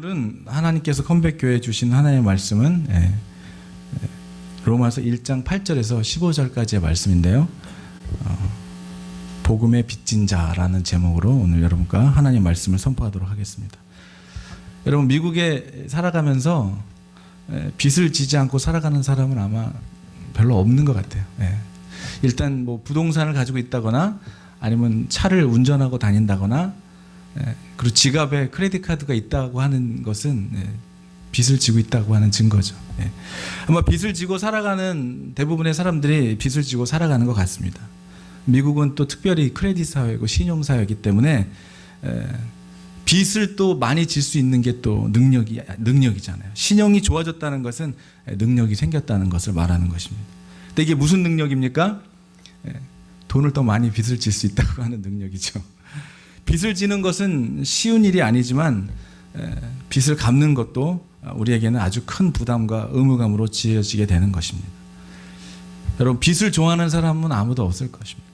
오늘은 하나님께서 컴백교회 주신 하나님의 말씀은 예, 예, 로마서 1장 8절에서 15절까지의 말씀인데요. 어, 복음의 빚진 자라는 제목으로 오늘 여러분과 하나님 말씀을 선포하도록 하겠습니다. 여러분 미국에 살아가면서 예, 빚을 지지 않고 살아가는 사람은 아마 별로 없는 것 같아요. 예. 일단 뭐 부동산을 가지고 있다거나 아니면 차를 운전하고 다닌다거나 예, 그리고 지갑에 크레딧 카드가 있다고 하는 것은 예, 빚을 지고 있다고 하는 증거죠. 예. 아마 빚을 지고 살아가는 대부분의 사람들이 빚을 지고 살아가는 것 같습니다. 미국은 또 특별히 크레딧 사회고 신용 사회이기 때문에 에, 빚을 또 많이 질 수 있는 게 또 능력이 능력이잖아요. 신용이 좋아졌다는 것은 능력이 생겼다는 것을 말하는 것입니다. 근데 이게 무슨 능력입니까? 에, 돈을 더 많이 빚을 질 수 있다고 하는 능력이죠. 빚을 지는 것은 쉬운 일이 아니지만 에, 빚을 갚는 것도 우리에게는 아주 큰 부담과 의무감으로 지어지게 되는 것입니다. 여러분 빚을 좋아하는 사람은 아무도 없을 것입니다.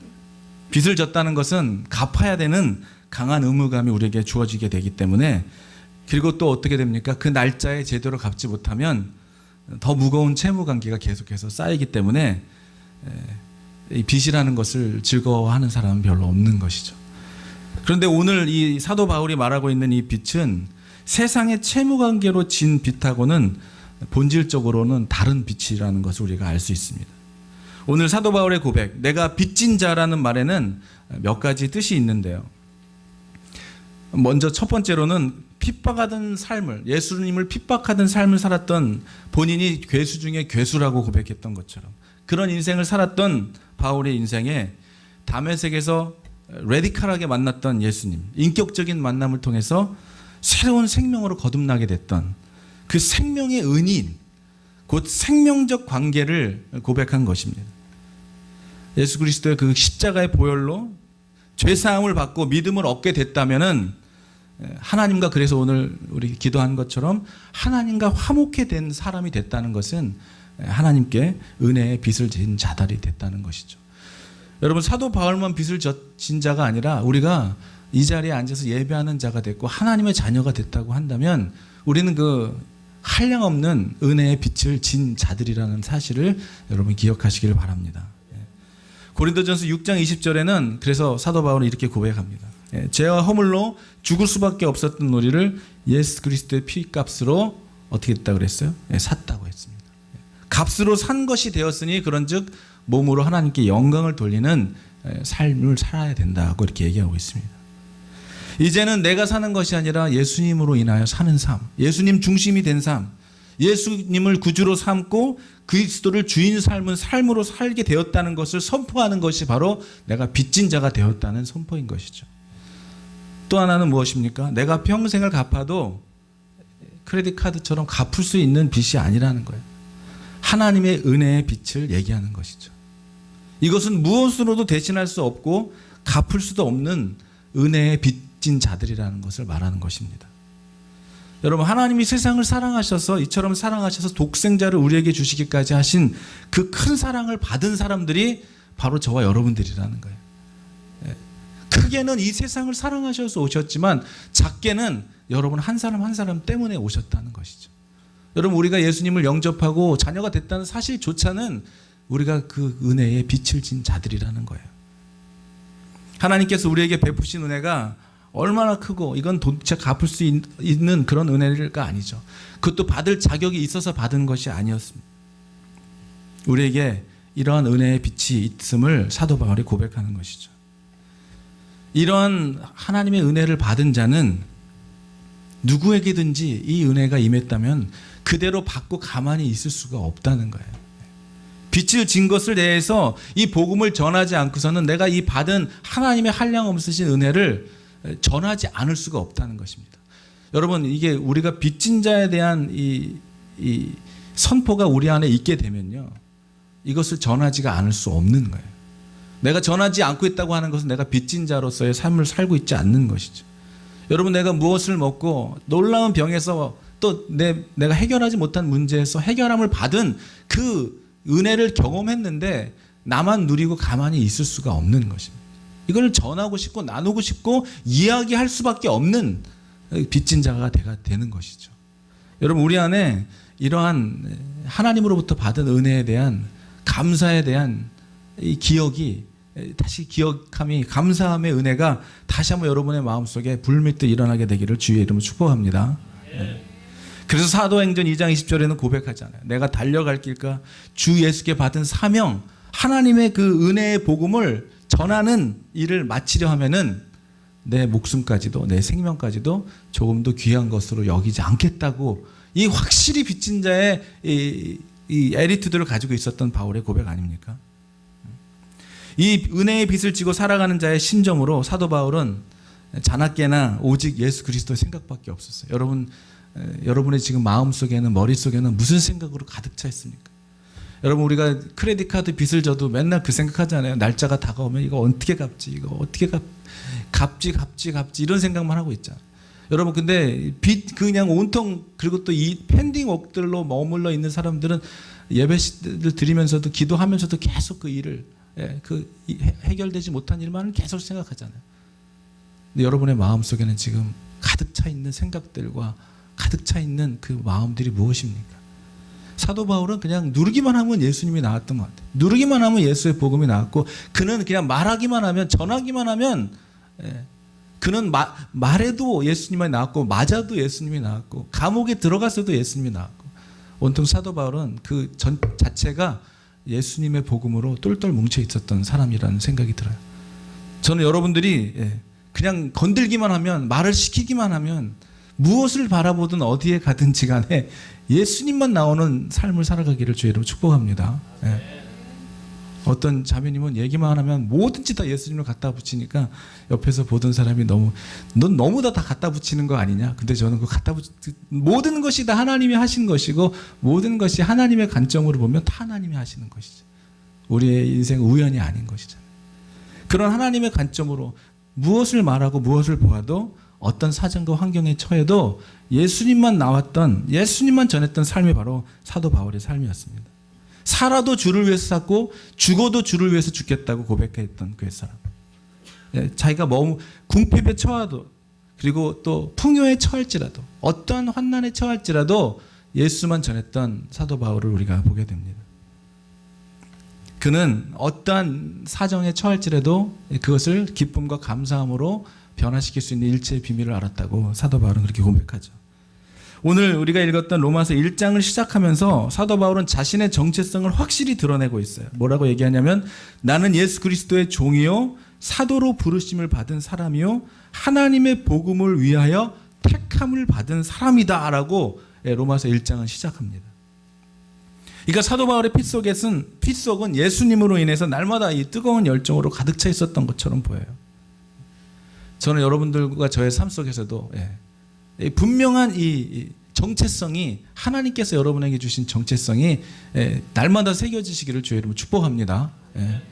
빚을 졌다는 것은 갚아야 되는 강한 의무감이 우리에게 주어지게 되기 때문에 그리고 또 어떻게 됩니까? 그 날짜에 제대로 갚지 못하면 더 무거운 채무 관계가 계속해서 쌓이기 때문에 빚이라는 것을 즐거워하는 사람은 별로 없는 것이죠. 그런데 오늘 이 사도 바울이 말하고 있는 이 빚은 세상의 채무 관계로 진 빚하고는 본질적으로는 다른 빚이라는 것을 우리가 알 수 있습니다. 오늘 사도 바울의 고백, 내가 빚진 자라는 말에는 몇 가지 뜻이 있는데요. 먼저 첫 번째로는 핍박하던 삶을, 예수님을 핍박하던 삶을 살았던 본인이 괴수 중에 괴수라고 고백했던 것처럼 그런 인생을 살았던 바울의 인생에 담에색에서 레디칼하게 만났던 예수님, 인격적인 만남을 통해서 새로운 생명으로 거듭나게 됐던 그 생명의 은인, 곧 생명적 관계를 고백한 것입니다. 예수 그리스도의 그 십자가의 보혈로 죄 사함을 받고 믿음을 얻게 됐다면은 하나님과 그래서 오늘 우리 기도한 것처럼 하나님과 화목해 된 사람이 됐다는 것은 하나님께 은혜의 빚을 진 자달이 됐다는 것이죠. 여러분 사도 바울만 빚을 진 자가 아니라 우리가 이 자리에 앉아서 예배하는 자가 됐고 하나님의 자녀가 됐다고 한다면 우리는 그 한량 없는 은혜의 빛을 진 자들이라는 사실을 여러분 기억하시기를 바랍니다. 예. 고린도전서 6장 20절에는 그래서 사도 바울은 이렇게 고백합니다. 예, 죄와 허물로 죽을 수밖에 없었던 우리를 예수 그리스도의 피값으로 어떻게 했다 그랬어요? 예, 샀다고 했습니다. 예, 값으로 산 것이 되었으니 그런즉 몸으로 하나님께 영광을 돌리는 예, 삶을 살아야 된다고 이렇게 얘기하고 있습니다. 이제는 내가 사는 것이 아니라 예수님으로 인하여 사는 삶, 예수님 중심이 된 삶, 예수님을 구주로 삼고 그리스도를 주인 삶은 삶으로 살게 되었다는 것을 선포하는 것이 바로 내가 빚진 자가 되었다는 선포인 것이죠. 또 하나는 무엇입니까? 내가 평생을 갚아도 크레딧 카드처럼 갚을 수 있는 빚이 아니라는 거예요. 하나님의 은혜의 빚을 얘기하는 것이죠. 이것은 무엇으로도 대신할 수 없고 갚을 수도 없는 은혜의 빚진 자들이라는 것을 말하는 것입니다. 여러분 하나님이 세상을 사랑하셔서 이처럼 사랑하셔서 독생자를 우리에게 주시기까지 하신 그 큰 사랑을 받은 사람들이 바로 저와 여러분들이라는 거예요. 예. 크게는 이 세상을 사랑하셔서 오셨지만 작게는 여러분 한 사람 한 사람 때문에 오셨다는 것이죠. 여러분 우리가 예수님을 영접하고 자녀가 됐다는 사실조차는 우리가 그 은혜에 빛을 진 자들이라는 거예요. 하나님께서 우리에게 베푸신 은혜가 얼마나 크고 이건 도대체 갚을 수 있- 있는 그런 은혜가 아니죠. 그것도 받을 자격이 있어서 받은 것이 아니었습니다. 우리에게 이러한 은혜의 빛이 있음을 사도 바울이 고백하는 것이죠. 이러한 하나님의 은혜를 받은 자는 누구에게든지 이 은혜가 임했다면 그대로 받고 가만히 있을 수가 없다는 거예요. 빛을 진 것을 대해서 이 복음을 전하지 않고서는 내가 이 받은 하나님의 한량 없으신 은혜를 전하지 않을 수가 없다는 것입니다. 여러분 이게 우리가 빚진 자에 대한 이, 이 선포가 우리 안에 있게 되면요, 이것을 전하지가 않을 수 없는 거예요. 내가 전하지 않고 있다고 하는 것은 내가 빚진 자로서의 삶을 살고 있지 않는 것이죠. 여러분 내가 무엇을 먹고 놀라운 병에서 또 내, 내가 해결하지 못한 문제에서 해결함을 받은 그 은혜를 경험했는데 나만 누리고 가만히 있을 수가 없는 것입니다. 이걸 전하고 싶고 나누고 싶고 이야기할 수밖에 없는 빚진 자가 되는 것이죠. 여러분 우리 안에 이러한 하나님으로부터 받은 은혜에 대한 감사에 대한 이 기억이 다시 기억함이 감사함의 은혜가 다시 한번 여러분의 마음속에 불밀듯 일어나게 되기를 주의 이름으로 축복합니다. 네. 그래서 사도행전 2장 20절에는 고백하잖아요. 내가 달려갈 길과 주 예수께 받은 사명 하나님의 그 은혜의 복음을 전하는 일을 마치려 하면은 내 목숨까지도 내 생명까지도 조금 더 귀한 것으로 여기지 않겠다고 이 확실히 빚진 자의 이, 이 에리트들을 가지고 있었던 바울의 고백 아닙니까? 이 은혜의 빚을 지고 살아가는 자의 심정으로 사도 바울은 자나깨나 오직 예수 그리스도의 생각밖에 없었어요. 여러분 에, 여러분의 지금 마음 속에는 머릿 속에는 무슨 생각으로 가득 차 있습니까? 여러분 우리가 크레딧 카드 빚을 져도 맨날 그 생각하잖아요. 날짜가 다가오면 이거 어떻게 갚지? 이거 어떻게 갚 갚지 갚지 갚지 이런 생각만 하고 있잖아요. 여러분 근데 빚 그냥 온통 그리고 또이 펜딩 웍들로 머물러 있는 사람들은 예배를 드리면서도 기도하면서도 계속 그 일을 예, 그 해결되지 못한 일만을 계속 생각하잖아요. 근데 여러분의 마음 속에는 지금 가득 차 있는 생각들과 가득 차 있는 그 마음들이 무엇입니까? 사도 바울은 그냥 누르기만 하면 예수님이 나왔던 것 같아요. 누르기만 하면 예수의 복음이 나왔고 그는 그냥 말하기만 하면 전하기만 하면 예, 그는 마, 말해도 예수님이 나왔고 맞아도 예수님이 나왔고 감옥에 들어갔어도 예수님이 나왔고 온통 사도 바울은 그 전 자체가 예수님의 복음으로 똘똘 뭉쳐 있었던 사람이라는 생각이 들어요. 저는 여러분들이 예, 그냥 건들기만 하면 말을 시키기만 하면 무엇을 바라보든 어디에 가든지 간에 예수님만 나오는 삶을 살아가기를 주의 이름으로 축복합니다. 예. 어떤 자매님은 얘기만 하면 뭐든지 다 예수님을 갖다 붙이니까 옆에서 보던 사람이 너무 넌 너무 다, 다 갖다 붙이는 거 아니냐? 근데 저는 그 갖다 붙 모든 것이 다 하나님이 하신 것이고 모든 것이 하나님의 관점으로 보면 다 하나님이 하시는 것이죠. 우리의 인생 우연이 아닌 것이잖아요. 그런 하나님의 관점으로 무엇을 말하고 무엇을 보아도 어떤 사정과 환경에 처해도 예수님만 나왔던 예수님만 전했던 삶이 바로 사도 바울의 삶이었습니다. 살아도 주를 위해서 살고 죽어도 주를 위해서 죽겠다고 고백했던 그 사람. 예, 자기가 너무 궁핍에 처하도 그리고 또 풍요에 처할지라도 어떤 환난에 처할지라도 예수만 전했던 사도 바울을 우리가 보게 됩니다. 그는 어떠한 사정에 처할지라도 그것을 기쁨과 감사함으로 변화시킬 수 있는 일체의 비밀을 알았다고 사도 바울은 그렇게 고백하죠. 오늘 우리가 읽었던 로마서 1장을 시작하면서 사도 바울은 자신의 정체성을 확실히 드러내고 있어요. 뭐라고 얘기하냐면 나는 예수 그리스도의 종이요 사도로 부르심을 받은 사람이요 하나님의 복음을 위하여 택함을 받은 사람이다라고 예, 로마서 1장은 시작합니다. 그러니까 사도 바울의 피 속에는 피 속은 예수님으로 인해서 날마다 이 뜨거운 열정으로 가득 차 있었던 것처럼 보여요. 저는 여러분들과 저의 삶 속에서도 예, 이 분명한 이- 이 정체성이 하나님께서 여러분에게 주신 정체성이 예, 날마다 새겨지시기를 주의 이름으로 축복합니다. 예.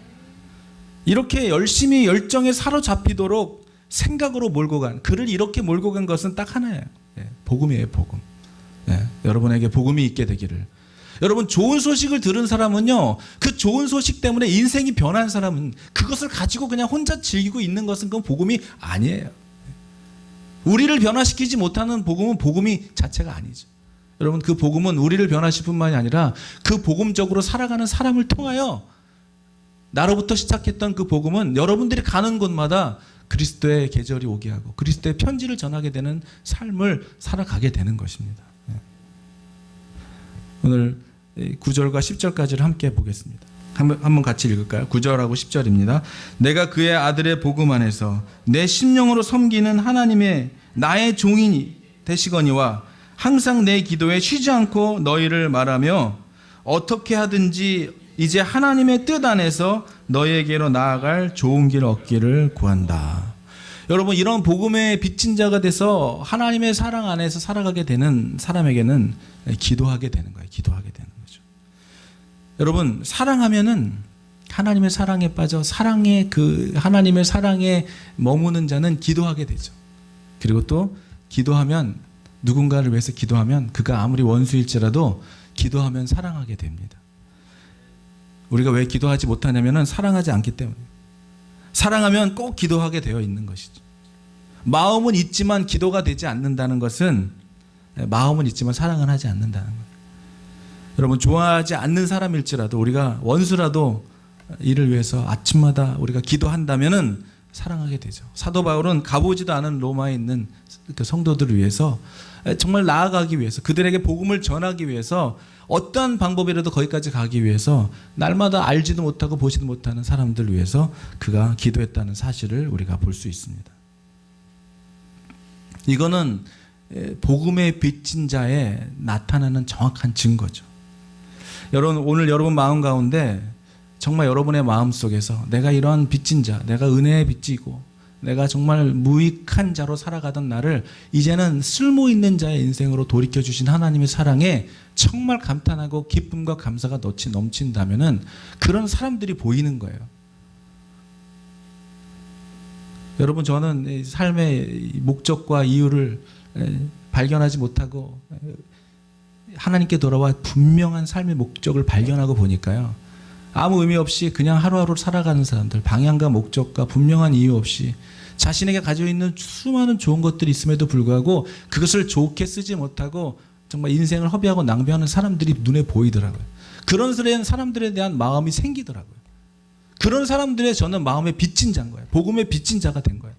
이렇게 열심히 열정에 사로잡히도록 생각으로 몰고 간 그를 이렇게 몰고 간 것은 딱 하나예요. 예, 복음이에요, 복음. 예, 여러분에게 복음이 있게 되기를. 여러분 좋은 소식을 들은 사람은요 그 좋은 소식 때문에 인생이 변한 사람은 그것을 가지고 그냥 혼자 즐기고 있는 것은 그건 복음이 아니에요. 우리를 변화시키지 못하는 복음은 복음이 자체가 아니죠. 여러분 그 복음은 우리를 변화시킬 뿐만이 아니라 그 복음적으로 살아가는 사람을 통하여 나로부터 시작했던 그 복음은 여러분들이 가는 곳마다 그리스도의 계절이 오게 하고 그리스도의 편지를 전하게 되는 삶을 살아가게 되는 것입니다. 예. 오늘 9절과 10절까지를 함께 보겠습니다. 한번, 한번 같이 읽을까요? 9절하고 10절입니다. 내가 그의 아들의 복음 안에서 내 심령으로 섬기는 하나님의 나의 종인이 되시거니와 항상 내 기도에 쉬지 않고 너희를 말하며 어떻게 하든지 이제 하나님의 뜻 안에서 너희에게로 나아갈 좋은 길 얻기를 구한다. 여러분 이런 복음의 빚진 자가 돼서 하나님의 사랑 안에서 살아가게 되는 사람에게는 기도하게 되는 거예요. 기도하게 되는 거죠. 여러분 사랑하면은 하나님의 사랑에 빠져 사랑의 그 하나님의 사랑에 머무는 자는 기도하게 되죠. 그리고 또 기도하면 누군가를 위해서 기도하면 그가 아무리 원수일지라도 기도하면 사랑하게 됩니다. 우리가 왜 기도하지 못하냐면은 사랑하지 않기 때문에. 사랑하면 꼭 기도하게 되어 있는 것이죠. 마음은 있지만 기도가 되지 않는다는 것은 마음은 있지만 사랑은 하지 않는다는 거예요. 여러분 좋아하지 않는 사람일지라도 우리가 원수라도 이를 위해서 아침마다 우리가 기도한다면은 사랑하게 되죠. 사도 바울은 가보지도 않은 로마에 있는 그 성도들을 위해서 정말 나아가기 위해서 그들에게 복음을 전하기 위해서 어떠한 방법이라도 거기까지 가기 위해서 날마다 알지도 못하고 보지도 못하는 사람들 위해서 그가 기도했다는 사실을 우리가 볼 수 있습니다. 이거는 에, 복음의 빚진 자에 나타나는 정확한 증거죠. 여러분 오늘 여러분 마음 가운데 정말 여러분의 마음 속에서 내가 이러한 빚진 자, 내가 은혜에 빚지고 내가 정말 무익한 자로 살아가던 나를 이제는 쓸모 있는 자의 인생으로 돌이켜 주신 하나님의 사랑에 정말 감탄하고 기쁨과 감사가 넘치 넘친다면은 그런 사람들이 보이는 거예요. 여러분 저는 이 삶의 목적과 이유를 에, 발견하지 못하고 에, 하나님께 돌아와 분명한 삶의 목적을 발견하고 보니까요. 아무 의미 없이 그냥 하루하루 살아가는 사람들, 방향과 목적과 분명한 이유 없이 자신에게 가지고 있는 수많은 좋은 것들이 있음에도 불구하고 그것을 좋게 쓰지 못하고 정말 인생을 허비하고 낭비하는 사람들이 눈에 보이더라고요. 그런 사람들에 대한 마음이 생기더라고요. 그런 사람들의 저는 마음에 빚진 자인 거예요. 복음의 빚진 자가 된 거예요.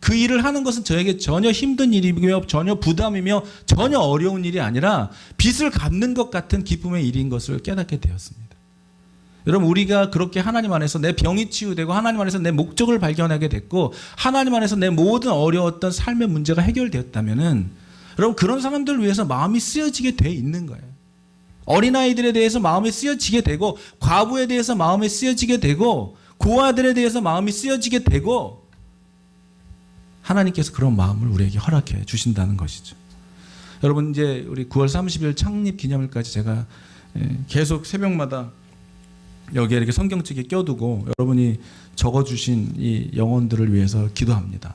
그 일을 하는 것은 저에게 전혀 힘든 일이며 전혀 부담이며 전혀 어려운 일이 아니라 빚을 갚는 것 같은 기쁨의 일인 것을 깨닫게 되었습니다. 여러분 우리가 그렇게 하나님 안에서 내 병이 치유되고 하나님 안에서 내 목적을 발견하게 됐고 하나님 안에서 내 모든 어려웠던 삶의 문제가 해결되었다면은 여러분 그런 사람들을 위해서 마음이 쓰여지게 돼 있는 거예요. 어린아이들에 대해서 마음이 쓰여지게 되고 과부에 대해서 마음이 쓰여지게 되고 고아들에 대해서 마음이 쓰여지게 되고 하나님께서 그런 마음을 우리에게 허락해 주신다는 것이죠. 여러분 이제 우리 9월 30일 창립 기념일까지 제가 예, 계속 새벽마다 여기에 이렇게 성경책에 껴두고 여러분이 적어주신 이 영혼들을 위해서 기도합니다.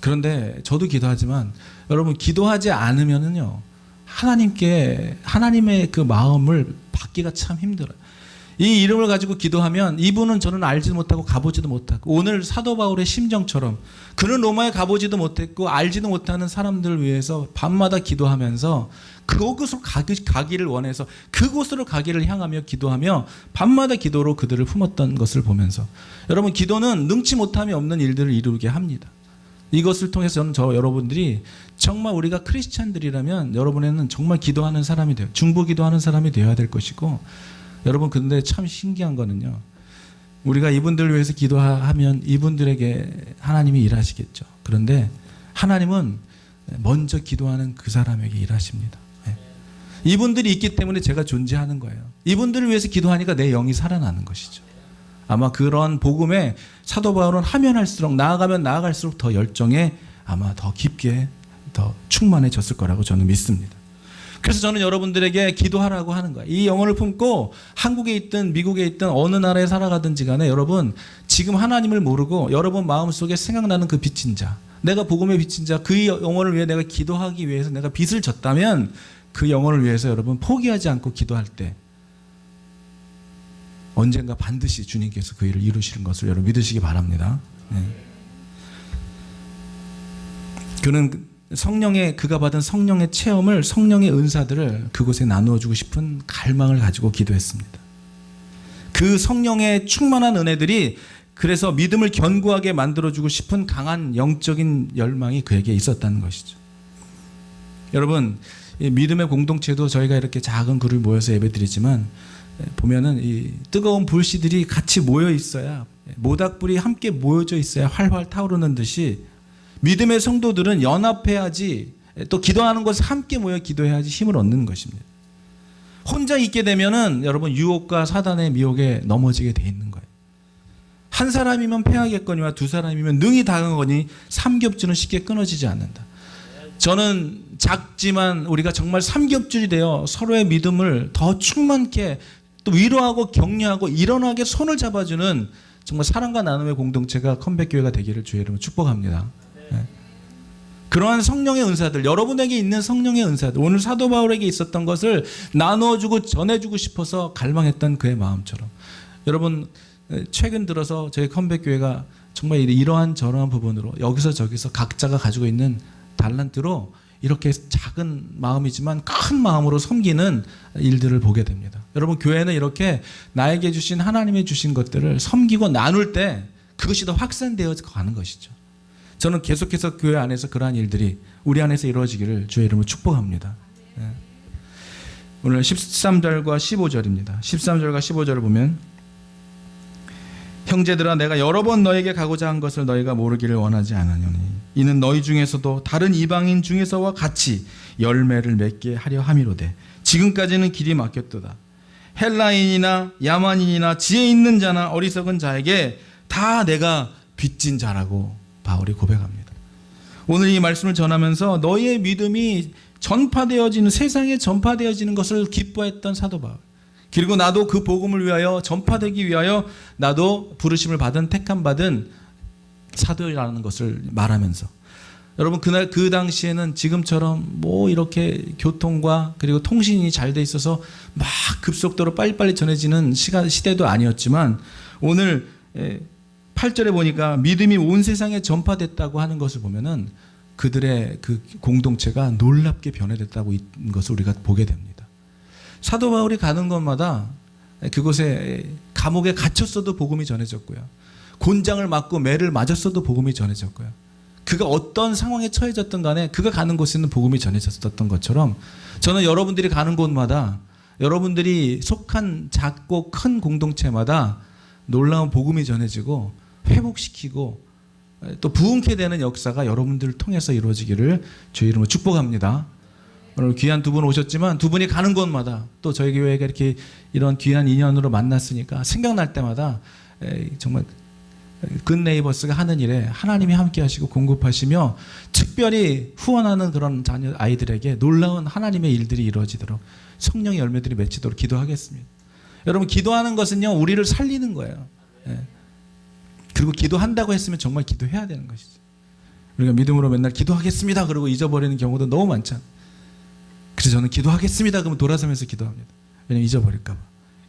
그런데 저도 기도하지만 여러분 기도하지 않으면은요 하나님께 하나님의 그 마음을 받기가 참 힘들어요. 이 이름을 가지고 기도하면 이분은 저는 알지도 못하고 가보지도 못하고 오늘 사도 바울의 심정처럼 그는 로마에 가보지도 못했고 알지도 못하는 사람들을 위해서 밤마다 기도하면서 그곳으로 가기, 가기를 원해서 그곳으로 가기를 향하며 기도하며 밤마다 기도로 그들을 품었던 것을 보면서 여러분 기도는 능치 못함이 없는 일들을 이루게 합니다. 이것을 통해서 저는 저 여러분들이 정말 우리가 크리스찬들이라면 여러분에는 정말 기도하는 사람이 돼요. 중보 기도하는 사람이 되어야 될 것이고 여러분 근데 참 신기한 거는요. 우리가 이분들을 위해서 기도하면 이분들에게 하나님이 일하시겠죠. 그런데 하나님은 먼저 기도하는 그 사람에게 일하십니다. 예. 이분들이 있기 때문에 제가 존재하는 거예요. 이분들을 위해서 기도하니까 내 영이 살아나는 것이죠. 아마 그런 복음에 사도 바울은 하면 할수록 나아가면 나아갈수록 더 열정에 아마 더 깊게 더 충만해졌을 거라고 저는 믿습니다. 그래서 저는 여러분들에게 기도하라고 하는 거예요. 이 영혼을 품고 한국에 있든 미국에 있든 어느 나라에 살아가든지 간에 여러분 지금 하나님을 모르고 여러분 마음속에 생각나는 그 빚진 자 내가 복음의 빚진 자그 영혼을 위해 내가 기도하기 위해서 내가 빚을 졌다면 그 영혼을 위해서 여러분 포기하지 않고 기도할 때 언젠가 반드시 주님께서 그 일을 이루시는 것을 여러분 믿으시기 바랍니다. 네. 그는 성령의 그가 받은 성령의 체험을 성령의 은사들을 그곳에 나누어 주고 싶은 갈망을 가지고 기도했습니다. 그 성령의 충만한 은혜들이 그래서 믿음을 견고하게 만들어 주고 싶은 강한 영적인 열망이 그에게 있었다는 것이죠. 여러분, 이 믿음의 공동체도 저희가 이렇게 작은 그룹 모여서 예배드리지만 보면은 이 뜨거운 불씨들이 같이 모여 있어야 모닥불이 함께 모여져 있어야 활활 타오르는 듯이 믿음의 성도들은 연합해야지 또 기도하는 것을 함께 모여 기도해야지 힘을 얻는 것입니다. 혼자 있게 되면은 여러분 유혹과 사단의 미혹에 넘어지게 돼 있는 거예요. 한 사람이면 패하겠거니와 두 사람이면 능히 당하거니 삼겹줄은 쉽게 끊어지지 않는다. 저는 작지만 우리가 정말 삼겹줄이 되어 서로의 믿음을 더 충만케 또 위로하고 격려하고 일어나게 손을 잡아주는 정말 사랑과 나눔의 공동체가 컴백교회가 되기를 주의 이름으로 축복합니다. 네. 그러한 성령의 은사들, 여러분에게 있는 성령의 은사들, 오늘 사도 바울에게 있었던 것을 나누어주고 전해주고 싶어서 갈망했던 그의 마음처럼. 여러분, 최근 들어서 저희 컴백교회가 정말 이러한 저러한 부분으로 여기서 저기서 각자가 가지고 있는 달란트로 이렇게 작은 마음이지만 큰 마음으로 섬기는 일들을 보게 됩니다. 여러분 교회는 이렇게 나에게 주신 하나님이 주신 것들을 섬기고 나눌 때 그것이 더 확산되어 가는 것이죠. 저는 계속해서 교회 안에서 그러한 일들이 우리 안에서 이루어지기를 주의 이름으로 축복합니다. 예. 오늘 13절과 15절입니다. 13절과 15절을 보면 형제들아 내가 여러 번 너에게 가고자 한 것을 너희가 모르기를 원하지 않으니 이는 너희 중에서도 다른 이방인 중에서와 같이 열매를 맺게 하려 함이로되 지금까지는 길이 막혔도다 헬라인이나 야만인이나 지혜 있는 자나 어리석은 자에게 다 내가 빚진 자라고 바울이 고백합니다. 오늘 이 말씀을 전하면서 너희의 믿음이 전파되어지는 세상에 전파되어지는 것을 기뻐했던 사도 바울. 그리고 나도 그 복음을 위하여 전파되기 위하여 나도 부르심을 받은 택함 받은 사도라는 것을 말하면서 여러분 그날 그 당시에는 지금처럼 뭐 이렇게 교통과 그리고 통신이 잘 돼 있어서 막 급속도로 빨리빨리 전해지는 시간 시대도 아니었지만 오늘 8절에 보니까 믿음이 온 세상에 전파됐다고 하는 것을 보면은 그들의 그 공동체가 놀랍게 변해됐다고 있는 것을 우리가 보게 됩니다. 사도 바울이 가는 곳마다 그곳에 감옥에 갇혔어도 복음이 전해졌고요. 곤장을 맞고 매를 맞았어도 복음이 전해졌고요. 그가 어떤 상황에 처해졌든 간에 그가 가는 곳에는 복음이 전해졌었던 것처럼 저는 여러분들이 가는 곳마다 여러분들이 속한 작고 큰 공동체마다 놀라운 복음이 전해지고 회복시키고 또 부흥케 되는 역사가 여러분들을 통해서 이루어지기를 주의 이름으로 축복합니다. 오늘 귀한 두 분 오셨지만 두 분이 가는 곳마다 또 저희 교회가 이렇게 이런 귀한 인연으로 만났으니까 생각날 때마다 정말 근 네이버스가 하는 일에 하나님이 함께 하시고 공급하시며 특별히 후원하는 그런 자녀 아이들에게 놀라운 하나님의 일들이 이루어지도록 성령의 열매들이 맺히도록 기도하겠습니다. 여러분 기도하는 것은요 우리를 살리는 거예요. 예. 그리고 기도한다고 했으면 정말 기도해야 되는 것이죠. 우리가 믿음으로 맨날 기도하겠습니다. 그러고 잊어버리는 경우도 너무 많잖아요. 그래서 저는 기도하겠습니다. 그러면 돌아서면서 기도합니다. 왜냐면 잊어버릴까봐.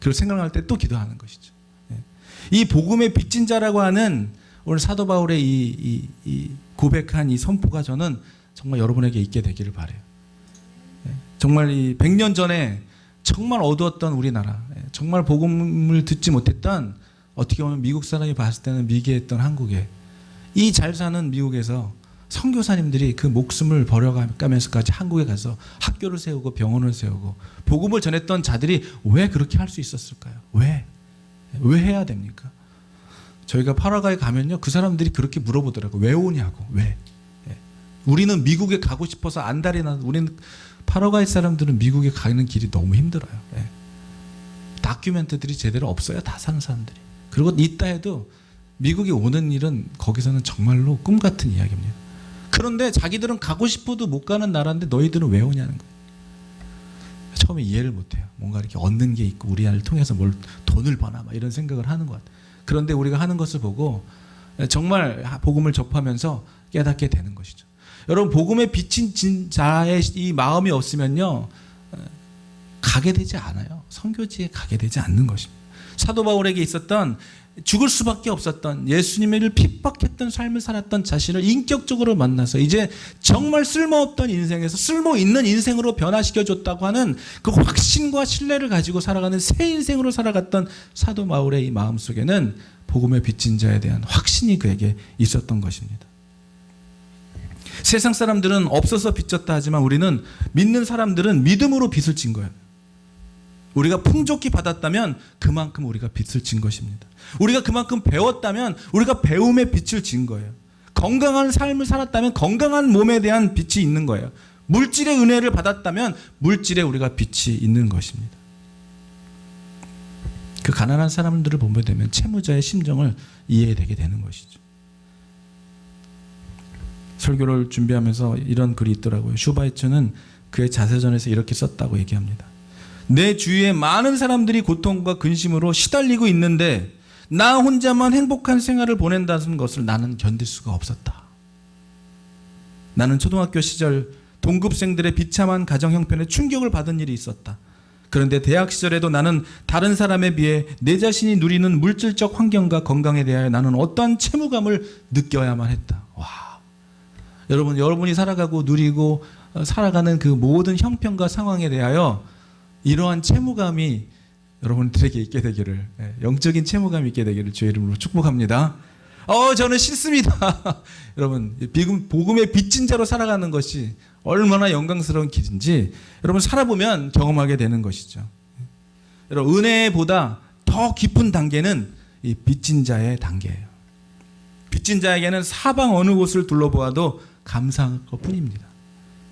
그리고 생각날 때또 기도하는 것이죠. 예. 이 복음의 빚진 자라고 하는 오늘 사도 바울의 이, 이, 이 고백한 이 선포가 저는 정말 여러분에게 있게 되기를 바래요. 예. 정말 이 100년 전에 정말 어두웠던 우리나라, 예. 정말 복음을 듣지 못했던 어떻게 보면 미국 사람이 봤을 때는 미개했던 한국에 이 잘 사는 미국에서 선교사님들이 그 목숨을 버려가면서까지 한국에 가서 학교를 세우고 병원을 세우고 복음을 전했던 자들이 왜 그렇게 할 수 있었을까요? 왜? 왜 해야 됩니까? 저희가 파라과에 가면요 그 사람들이 그렇게 물어보더라고 왜 오냐고 왜? 예. 우리는 미국에 가고 싶어서 안달이 나 우리는 파라과이 사람들은 미국에 가는 길이 너무 힘들어요. 예. 다큐멘터들이 제대로 없어요 다 사는 사람들이. 그리고 있다 해도 미국에 오는 일은 거기서는 정말로 꿈 같은 이야기입니다. 그런데 자기들은 가고 싶어도 못 가는 나라인데 너희들은 왜 오냐는 거예요. 처음에 이해를 못해요. 뭔가 이렇게 얻는 게 있고 우리 안을 통해서 뭘 돈을 버나 막 이런 생각을 하는 것 같아요. 그런데 우리가 하는 것을 보고 정말 복음을 접하면서 깨닫게 되는 것이죠. 여러분 복음에 비친 자의 이 마음이 없으면요 가게 되지 않아요. 선교지에 가게 되지 않는 것입니다. 사도 바울에게 있었던 죽을 수밖에 없었던 예수님을 핍박했던 삶을 살았던 자신을 인격적으로 만나서 이제 정말 쓸모없던 인생에서 쓸모 있는 인생으로 변화시켜 줬다고 하는 그 확신과 신뢰를 가지고 살아가는 새 인생으로 살아갔던 사도 바울의 이 마음 속에는 복음의 빚진 자에 대한 확신이 그에게 있었던 것입니다. 세상 사람들은 없어서 빚졌다 하지만 우리는 믿는 사람들은 믿음으로 빚을 진 거예요. 우리가 풍족히 받았다면 그만큼 우리가 빚을 진 것입니다. 우리가 그만큼 배웠다면 우리가 배움의 빚을 진 거예요. 건강한 삶을 살았다면 건강한 몸에 대한 빚이 있는 거예요. 물질의 은혜를 받았다면 물질에 우리가 빚이 있는 것입니다. 그 가난한 사람들을 보게 되면 채무자의 심정을 이해되게 되는 것이죠. 설교를 준비하면서 이런 글이 있더라고요. 슈바이처는 그의 자서전에서 이렇게 썼다고 얘기합니다. 내 주위에 많은 사람들이 고통과 근심으로 시달리고 있는데 나 혼자만 행복한 생활을 보낸다는 것을 나는 견딜 수가 없었다. 나는 초등학교 시절 동급생들의 비참한 가정 형편에 충격을 받은 일이 있었다. 그런데 대학 시절에도 나는 다른 사람에 비해 내 자신이 누리는 물질적 환경과 건강에 대하여 나는 어떠한 채무감을 느껴야만 했다. 와. 여러분, 여러분이 살아가고 누리고 어, 살아가는 그 모든 형편과 상황에 대하여 이러한 채무감이 여러분들에게 있게 되기를 예, 영적인 채무감이 있게 되기를 주의 이름으로 축복합니다. 어, 저는 싫습니다. 여러분, 비금, 복음의 빚진 자로 살아가는 것이 얼마나 영광스러운 길인지 여러분 살아보면 경험하게 되는 것이죠. 여러분, 은혜보다 더 깊은 단계는 이 빚진 자의 단계예요. 빚진 자에게는 사방 어느 곳을 둘러보아도 감사할 것 뿐입니다.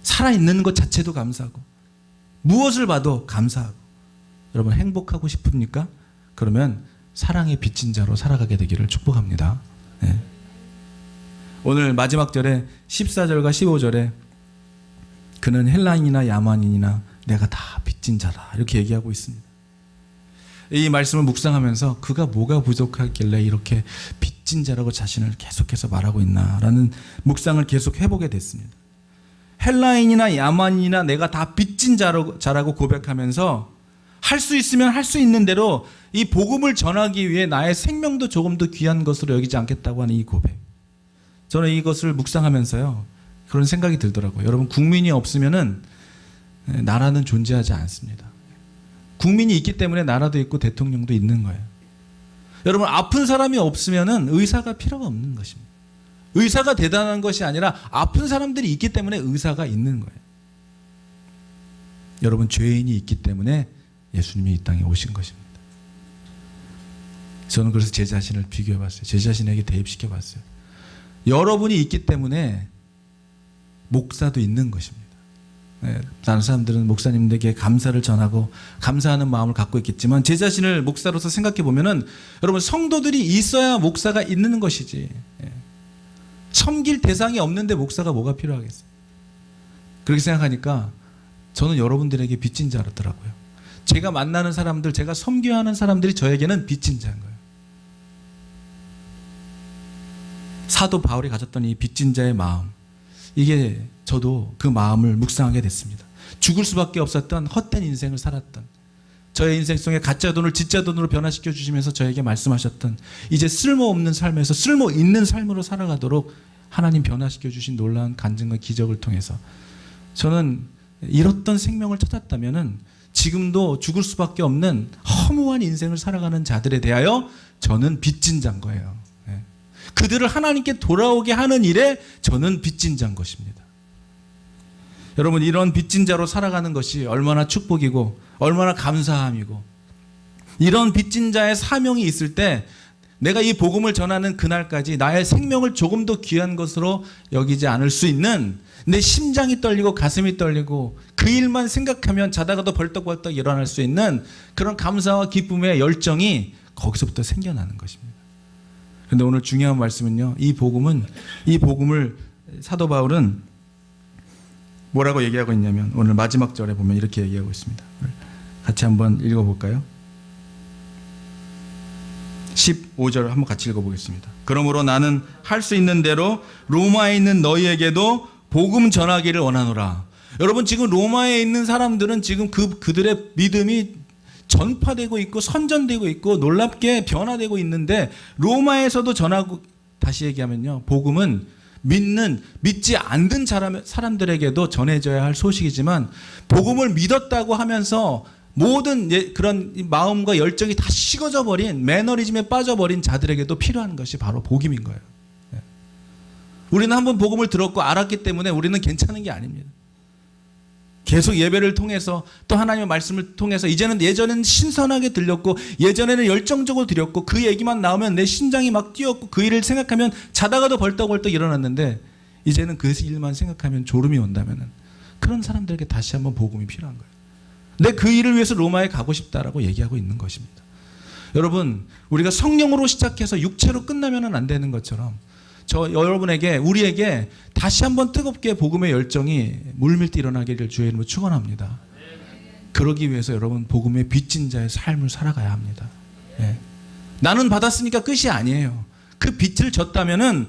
살아있는 것 자체도 감사하고, 무엇을 봐도 감사하고, 여러분 행복하고 싶습니까? 그러면 사랑의 빚진 자로 살아가게 되기를 축복합니다. 네. 오늘 마지막 절에 14절과 15절에 그는 헬라인이나 야만인이나 내가 다 빚진 자다 이렇게 얘기하고 있습니다. 이 말씀을 묵상하면서 그가 뭐가 부족하길래 이렇게 빚진 자라고 자신을 계속해서 말하고 있나라는 묵상을 계속 해보게 됐습니다. 헬라인이나 야만인이나 내가 다 빚진 자라고 고백하면서 할 수 있으면 할 수 있는 대로 이 복음을 전하기 위해 나의 생명도 조금 더 귀한 것으로 여기지 않겠다고 하는 이 고백. 저는 이것을 묵상하면서요. 그런 생각이 들더라고요. 여러분 국민이 없으면은 나라는 존재하지 않습니다. 국민이 있기 때문에 나라도 있고 대통령도 있는 거예요. 여러분 아픈 사람이 없으면은 의사가 필요가 없는 것입니다. 의사가 대단한 것이 아니라 아픈 사람들이 있기 때문에 의사가 있는 거예요. 여러분 죄인이 있기 때문에 예수님이 이 땅에 오신 것입니다. 저는 그래서 제 자신을 비교해 봤어요. 제 자신에게 대입시켜 봤어요. 여러분이 있기 때문에 목사도 있는 것입니다. 네, 다른 사람들은 목사님들에게 감사를 전하고 감사하는 마음을 갖고 있겠지만 제 자신을 목사로서 생각해 보면은 여러분 성도들이 있어야 목사가 있는 것이지. 예. 섬길 대상이 없는데 목사가 뭐가 필요하겠어요? 그렇게 생각하니까 저는 여러분들에게 빚진 자라더라고요. 제가 만나는 사람들, 제가 섬겨야 하는 사람들이 저에게는 빚진 자인 거예요. 사도 바울이 가졌던 이 빚진 자의 마음, 이게 저도 그 마음을 묵상하게 됐습니다. 죽을 수밖에 없었던 헛된 인생을 살았던 저의 인생 속에 가짜 돈을 진짜 돈으로 변화시켜 주시면서 저에게 말씀하셨던 이제 쓸모없는 삶에서 쓸모 있는 삶으로 살아가도록 하나님 변화시켜 주신 놀라운 간증과 기적을 통해서 저는 잃었던 생명을 찾았다면은 지금도 죽을 수밖에 없는 허무한 인생을 살아가는 자들에 대하여 저는 빚진 자인 거예요. 예. 그들을 하나님께 돌아오게 하는 일에 저는 빚진 자인 것입니다. 여러분 이런 빚진 자로 살아가는 것이 얼마나 축복이고 얼마나 감사함이고 이런 빚진 자의 사명이 있을 때 내가 이 복음을 전하는 그날까지 나의 생명을 조금 더 귀한 것으로 여기지 않을 수 있는 내 심장이 떨리고 가슴이 떨리고 그 일만 생각하면 자다가도 벌떡벌떡 일어날 수 있는 그런 감사와 기쁨의 열정이 거기서부터 생겨나는 것입니다. 그런데 오늘 중요한 말씀은요. 이 복음은 이 복음을 사도 바울은 뭐라고 얘기하고 있냐면 오늘 마지막 절에 보면 이렇게 얘기하고 있습니다. 같이 한번 읽어볼까요? 15절 한번 같이 읽어보겠습니다. 그러므로 나는 할 수 있는 대로 로마에 있는 너희에게도 복음 전하기를 원하노라. 여러분 지금 로마에 있는 사람들은 지금 그 그들의 믿음이 전파되고 있고 선전되고 있고 놀랍게 변화되고 있는데 로마에서도 전하고 다시 얘기하면요 복음은 믿는 믿지 않는 사람, 사람들에게도 전해져야 할 소식이지만 복음을 믿었다고 하면서 모든 예, 그런 마음과 열정이 다 식어져 버린 매너리즘에 빠져버린 자들에게도 필요한 것이 바로 복음인 거예요. 예. 우리는 한번 복음을 들었고 알았기 때문에 우리는 괜찮은 게 아닙니다. 계속 예배를 통해서 또 하나님의 말씀을 통해서 이제는 예전에는 신선하게 들렸고 예전에는 열정적으로 드렸고 그 얘기만 나오면 내 심장이 막 뛰었고 그 일을 생각하면 자다가도 벌떡벌떡 일어났는데 이제는 그 일만 생각하면 졸음이 온다면은 그런 사람들에게 다시 한번 복음이 필요한 거예요. 내 그 일을 위해서 로마에 가고 싶다라고 얘기하고 있는 것입니다. 여러분, 우리가 성령으로 시작해서 육체로 끝나면은 안 되는 것처럼 저 여러분에게 우리에게 다시 한번 뜨겁게 복음의 열정이 물밀듯 일어나기를 주의 이름으로 축원합니다. 그러기 위해서 여러분 복음의 빚진 자의 삶을 살아가야 합니다. 예. 나는 받았으니까 끝이 아니에요. 그 빚을 졌다면은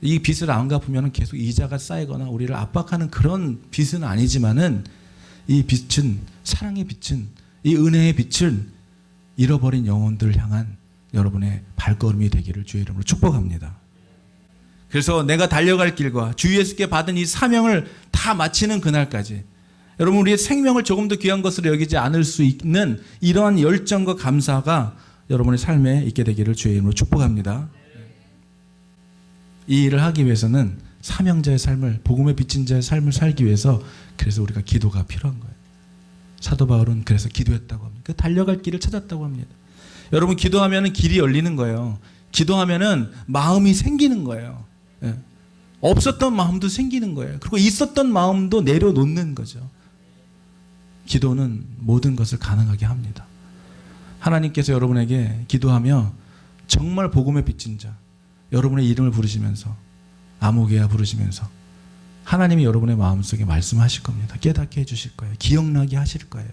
이 빚을 안 갚으면 계속 이자가 쌓이거나 우리를 압박하는 그런 빚은 아니지만은 이 빚은 사랑의 빛은 이 은혜의 빛을 잃어버린 영혼들을 향한 여러분의 발걸음이 되기를 주의 이름으로 축복합니다. 그래서 내가 달려갈 길과 주 예수께 받은 이 사명을 다 마치는 그날까지 여러분 우리의 생명을 조금 더 귀한 것으로 여기지 않을 수 있는 이러한 열정과 감사가 여러분의 삶에 있게 되기를 주의 이름으로 축복합니다. 이 일을 하기 위해서는 사명자의 삶을 복음의 비친 자의 삶을 살기 위해서 그래서 우리가 기도가 필요한 거예요. 사도 바울은 그래서 기도했다고 합니다. 그 달려갈 길을 찾았다고 합니다. 여러분 기도하면은 길이 열리는 거예요. 기도하면은 마음이 생기는 거예요. 예. 없었던 마음도 생기는 거예요. 그리고 있었던 마음도 내려놓는 거죠. 기도는 모든 것을 가능하게 합니다. 하나님께서 여러분에게 기도하며 정말 복음의 빚진 자, 여러분의 이름을 부르시면서 아무개야 부르시면서 하나님이 여러분의 마음속에 말씀하실 겁니다. 깨닫게 해주실 거예요. 기억나게 하실 거예요.